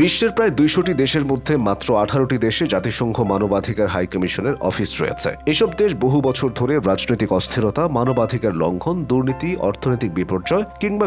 বিশ্বের প্রায় দুইশোটি দেশের মধ্যে মাত্র আঠারোটি দেশে জাতিসংঘ মানবাধিকার হাই কমিশনের অফিস রয়েছে। এসব দেশ বহু বছর ধরে রাজনৈতিক অস্থিরতা, মানবাধিকার লঙ্ঘন, দুর্নীতি, অর্থনৈতিক বিপর্যয় কিংবা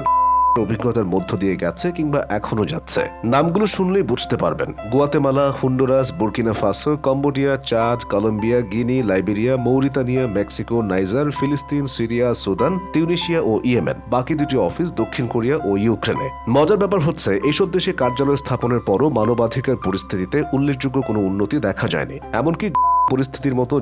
অভিজ্ঞতার মধ্য দিয়ে গেছে কিংবা এখনও যাচ্ছে। নামগুলো শুনলেই বুঝতে পারবেন। Guatemala, Honduras, Burkina Faso, Cambodia, Chad, Colombia, Guinea, Liberia, Mauritania, Mexico, Niger, ফিলিস্তিন, সিরিয়া, সুদান, তিউনিশিয়া ও ইয়েমেন। বাকি দুটি অফিস দক্ষিণ কোরিয়া ও ইউক্রেনে। মজার ব্যাপার হচ্ছে, এইসব দেশে কার্যালয় স্থাপনের পরও মানবাধিকার পরিস্থিতিতে উল্লেখযোগ্য কোনো উন্নতি দেখা যায়নি। এমনকি পরিস্থিতির মতো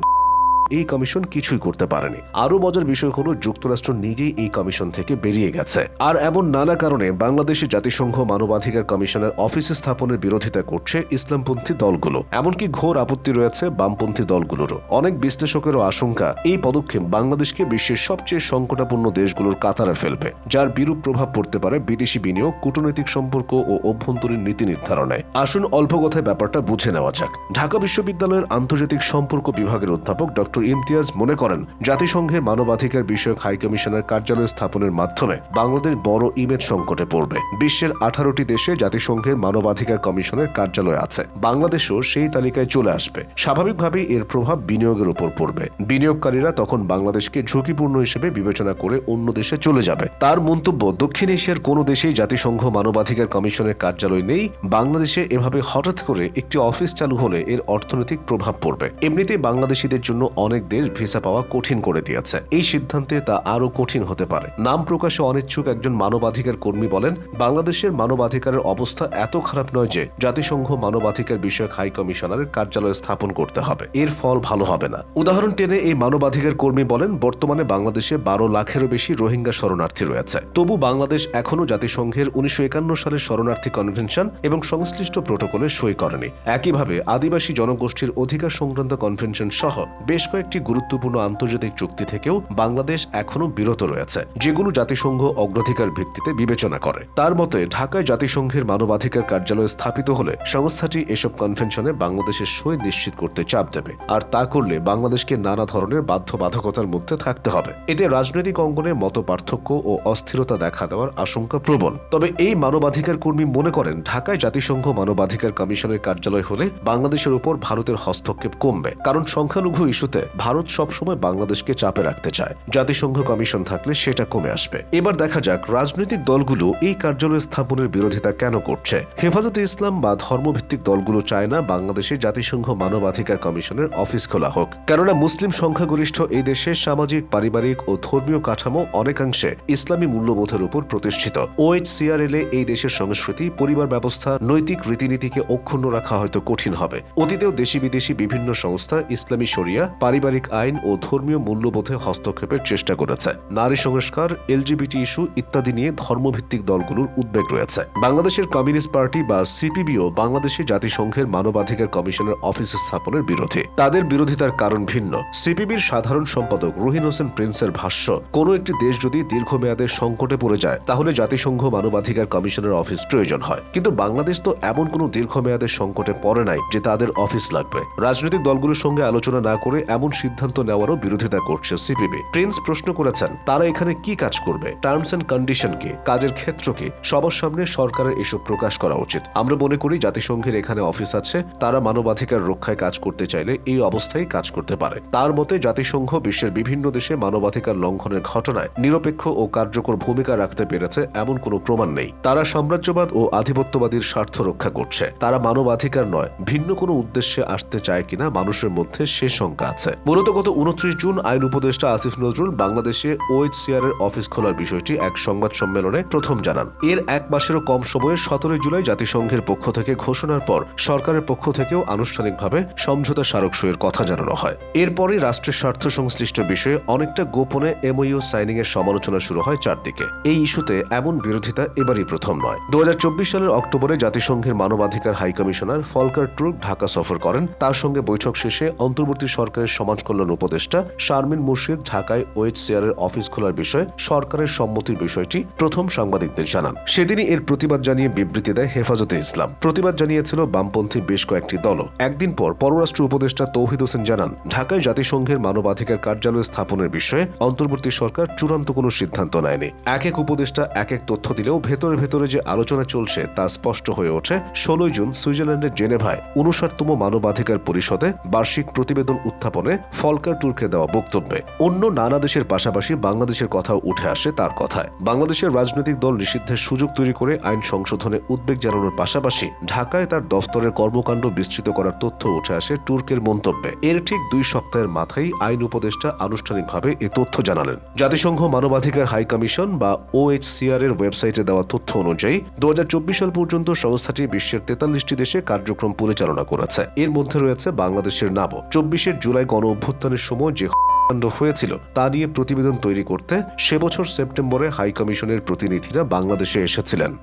এই কমিশন কিছুই করতে পারেনি। আরও মজার বিষয় হলো, যুক্তরাষ্ট্র নিজেই এই কমিশন থেকে বেরিয়ে গেছে। আর এমন নানা কারণে বাংলাদেশে জাতিসংঘ মানবাধিকার কমিশনের অফিস স্থাপনের বিরোধিতা করছে ইসলামপন্থী দলগুলো। এমনকি ঘোর আপত্তি রয়েছে বামপন্থী দলগুলোরও। অনেক বিশ্লেষকেরও আশঙ্কা, এই পদক্ষেপ বাংলাদেশকে বিশ্বের সবচেয়ে সংকটাপন্ন দেশগুলোর কাতারে ফেলবে, যার বিরূপ প্রভাব পড়তে পারে বিদেশি বিনিয়োগ, কূটনৈতিক সম্পর্ক ও অভ্যন্তরীণ নীতি নির্ধারণে। আসুন অল্প কথায় ব্যাপারটা বুঝে নেওয়া যাক। ঢাকা বিশ্ববিদ্যালয়ের আন্তর্জাতিক সম্পর্ক বিভাগের অধ্যাপক ডক্টর ইমতিয়াজ মনে করেন, জাতিসংঘের মানবাধিকার বিষয়ক হাই কমিশনের কার্যালয় স্থাপনের মাধ্যমে বাংলাদেশ বড় ইমেজ সংকটে পড়বে। বিশ্বের আঠারোটি দেশে জাতিসংঘের মানবাধিকার কমিশনের কার্যালয় আছে। বাংলাদেশও সেই তালিকায় চলে আসবে। স্বাভাবিকভাবেই এর প্রভাব বিনিয়োগের উপর পড়বে। বিনিয়োগকারীরা তখন বাংলাদেশকে ঝুঁকিপূর্ণ হিসেবে বিবেচনা করে অন্য দেশে চলে যাবে। তার মন্তব্য, দক্ষিণ এশিয়ার কোনো দেশেই জাতিসংঘ মানবাধিকার কমিশনের কার্যালয় নেই। বাংলাদেশে এভাবে হঠাৎ করে একটি অফিস চালু হলে এর অর্থনৈতিক প্রভাব পড়বে। এমনিতেই বাংলাদেশিদের জন্য অনেক দেশ ভিসা পাওয়া কঠিন করে দিয়েছে। এই সিদ্ধান্তে তা আরও কঠিন হতে পারে। নাম প্রকাশে অনিচ্ছুক একজন মানবাধিকার কর্মী বলেন, বাংলাদেশের মানবাধিকারের অবস্থা এত খারাপ নয় যে জাতিসংঘ মানবাধিকার বিষয়ক হাই কমিশনারের কার্যালয় স্থাপন করতে হবে। এর ফল ভালো হবে না। উদাহরণ টেনে এই মানবাধিকার কর্মী বলেন, বর্তমানে বাংলাদেশে বারো লাখেরও বেশি রোহিঙ্গা শরণার্থী রয়েছে। তবু বাংলাদেশ এখনও জাতিসংঘের উনিশশো একান্ন সালের শরণার্থী কনভেনশন এবং সংশ্লিষ্ট প্রোটোকলে সই করেনি। একইভাবে আদিবাসী জনগোষ্ঠীর অধিকার সংক্রান্ত কনভেনশন সহ বেশ কয়েকটি গুরুত্বপূর্ণ আন্তর্জাতিক চুক্তি থেকেও বাংলাদেশ এখনও বিরত রয়েছে, যেগুলো জাতিসংঘ অগ্রাধিকার ভিত্তিতে বিবেচনা করে। তার মতে, ঢাকায় জাতিসংঘের মানবাধিকার কার্যালয় স্থাপিত হলে সংস্থাটি এসব কনভেনশনে বাংলাদেশের সই নিশ্চিত করতে চাপ দেবে, আর তা করলে বাংলাদেশকে নানা ধরনের বাধ্যবাধকতার মধ্যে থাকতে হবে। এতে রাজনৈতিক অঙ্গনে মত পার্থক্য ও অস্থিরতা দেখা দেওয়ার আশঙ্কা প্রবল। তবে এই মানবাধিকার কর্মী মনে করেন, ঢাকায় জাতিসংঘ মানবাধিকার কমিশনের কার্যালয় হলে বাংলাদেশের উপর ভারতের হস্তক্ষেপ কমবে, কারণ সংখ্যালঘু ইস্যুতে ভারত সবসময় বাংলাদেশকে চাপে রাখতে চায়। জাতিসংঘ কমিশন থাকলে সেটা কমে আসবে। এবার দেখা যাক রাজনৈতিক দলগুলো এই কার্যালয় স্থাপনের বিরোধিতা কেন করছে। হেফাজতে ইসলাম বা ধর্মভিত্তিক দলগুলো চায় না বাংলাদেশে জাতিসংঘ মানবাধিকার কমিশনের অফিস খোলা হোক। কেননা মুসলিম সংখ্যাগরিষ্ঠ এই দেশে সামাজিক, পারিবারিক ও ধর্মীয় কাঠামো অনেকাংশে ইসলামী মূল্যবোধের উপর প্রতিষ্ঠিত। ওএইচসিআরএল এ এই দেশের সংস্কৃতি, পরিবার ব্যবস্থা, নৈতিক রীতিনীতিকে অক্ষুণ্ণ রাখা হয়তো কঠিন হবে। অতীতেও দেশি বিদেশি বিভিন্ন সংস্থা, ইসলামী শরিয়া পারিবারিক আইন ও ধর্মীয় মূল্যবোধে হস্তক্ষেপের চেষ্টা করেছে। নারী সংস্কার, এলজিবিটি ইস্যু ইত্যাদি নিয়ে ধর্মভিত্তিক দলগুলোর উদ্বেগ রয়েছে। বাংলাদেশের কমিউনিস্ট পার্টি বা সিপিবিও বাংলাদেশে জাতিসংঘের মানবাধিকার কমিশনের অফিস স্থাপনের বিরোধী। তাদের বিরোধিতার কারণ ভিন্ন। সিপিবির সাধারণ সম্পাদক রুহিন হোসেন প্রিন্সের ভাষ্য, কোনো একটি দেশ যদি দীর্ঘমেয়াদে সংকটে পড়ে যায়, তাহলে জাতিসংঘ মানবাধিকার কমিশনের অফিস প্রয়োজন হয়। কিন্তু বাংলাদেশ তো এমন কোনো দীর্ঘমেয়াদের সংকটে পড়ে নাই যে তাদের অফিস লাগবে। রাজনৈতিক দলগুলোর সঙ্গে আলোচনা না করে এমন সিদ্ধান্ত নেওয়ারও বিরোধিতা করছে সিপিবি। প্রিন্স প্রশ্ন করেছেন, তারা এখানে কি কাজ করবে? টার্মস এন্ড কন্ডিশন কি? কাজের ক্ষেত্রকে সবার সামনে সরকারের এসব প্রকাশ করা উচিত। আমরা মনে করি জাতিসংঘের এখানে অফিস আছে, তারা মানবাধিকার রক্ষায় কাজ করতে চাইলে এই অবস্থায় কাজ করতে পারে। তার মতে, জাতিসংঘ বিশ্বের বিভিন্ন দেশে মানবাধিকার লঙ্ঘনের ঘটনায় নিরপেক্ষ ও কার্যকর ভূমিকা রাখতে পেরেছে এমন কোনো প্রমাণ নেই। তারা সাম্রাজ্যবাদ ও আধিপত্যবাদীর স্বার্থ রক্ষা করছে। তারা মানবাধিকার নয়, ভিন্ন কোনো উদ্দেশ্যে আসতে চায় কিনা মানুষের মধ্যে সে শঙ্কা আছে। মূলত গত উনত্রিশ জুন আইন উপদেষ্টা আসিফ নজরুল বাংলাদেশে ওএইচসিআর এর অফিস খোলার বিষয়টি এক সংবাদ সম্মেলনে প্রথম জানান। এর এক মাসেরও কম সময়ে সতেরোই জুলাই জাতিসংঘের পক্ষ থেকে ঘোষণার পর সরকারের পক্ষ থেকেও আনুষ্ঠানিকভাবে সমঝোতা স্মারক সইয়ের কথা জানানো হয়। এরপরই রাষ্ট্রের স্বার্থ সংশ্লিষ্ট বিষয়ে অনেকটা গোপনে এমওইউ সাইনিং এর সমালোচনা শুরু হয় চারদিকে। এই ইস্যুতে এমন বিরোধিতা এবারই প্রথম নয়। দু সালের অক্টোবরে জাতিসংঘের মানবাধিকার high commissioner Volker Turk Dhaka সফর করেন। তার সঙ্গে বৈঠক শেষে অন্তর্বর্তী সরকারের সমাজ কল্যাণ উপদেষ্টা শারমিন মুর্শিদ ঢাকায় ওএইচসিআর এর অফিস খোলার বিষয়ে সরকারের সম্মতির বিষয়টি প্রথম সাংবাদিকদের জানান। সেদিনই এর প্রতিবাদ জানিয়ে বিবৃতি দেয় হেফাজতে ইসলাম। প্রতিবাদ জানিয়েছিল বামপন্থী বেশ কয়েকটি দলও। একদিন পর পররাষ্ট্র উপদেষ্টা তৌহিদ হোসেন জানান, ঢাকায় জাতিসংঘের মানবাধিকার কার্যালয় স্থাপনের বিষয়ে অন্তর্বর্তী সরকার চূড়ান্ত কোনো সিদ্ধান্ত নেয়নি। এক এক উপদেষ্টা এক এক তথ্য দিলেও ভেতরে ভেতরে যে আলোচনা চলছে তা স্পষ্ট হয়ে ওঠে। ষোলোই জুন সুইজারল্যান্ডের জেনেভায় উনষাটতম মানবাধিকার পরিষদে বার্ষিক প্রতিবেদন উত্থাপনে ফলকার টুর্কে দেওয়া বক্তব্যে। অন্য নানা দেশের পাশাপাশি বাংলাদেশের কথাও উঠে আসে তার কথায়। বাংলাদেশের রাজনৈতিক দল নিষিদ্ধের সুযোগ তৈরি করে আইন সংশোধনে উদ্বেগ জানানোর পাশাপাশি ঢাকায় তার দফতরের কর্মকাণ্ড বিস্তৃত করার তথ্য উঠে আসে তুর্কের মন্তব্যে। এর ঠিক দুই সপ্তাহের মাথায় আইন উপদেষ্টা আনুষ্ঠানিকভাবে এ তথ্য জানালেন। জাতিসংঘ মানবাধিকার হাই কমিশন বা ওএইচসিআর এর ওয়েবসাইটে দেওয়া তথ্য অনুযায়ী দু হাজার চব্বিশ সাল পর্যন্ত সংস্থাটি বিশ্বের তেতাল্লিশটি দেশে কার্যক্রম পরিচালনা করেছে। এর মধ্যে রয়েছে বাংলাদেশের নামও। চব্বিশের জুলাই গণ অভ্যুত্থানের সময় যে কাণ্ড হয়েছিল, তা নিয়ে প্রতিবেদন তৈরি করতে সে বছর সেপ্টেম্বরে হাইকমিশনের প্রতিনিধিরা বাংলাদেশে এসেছিলেন।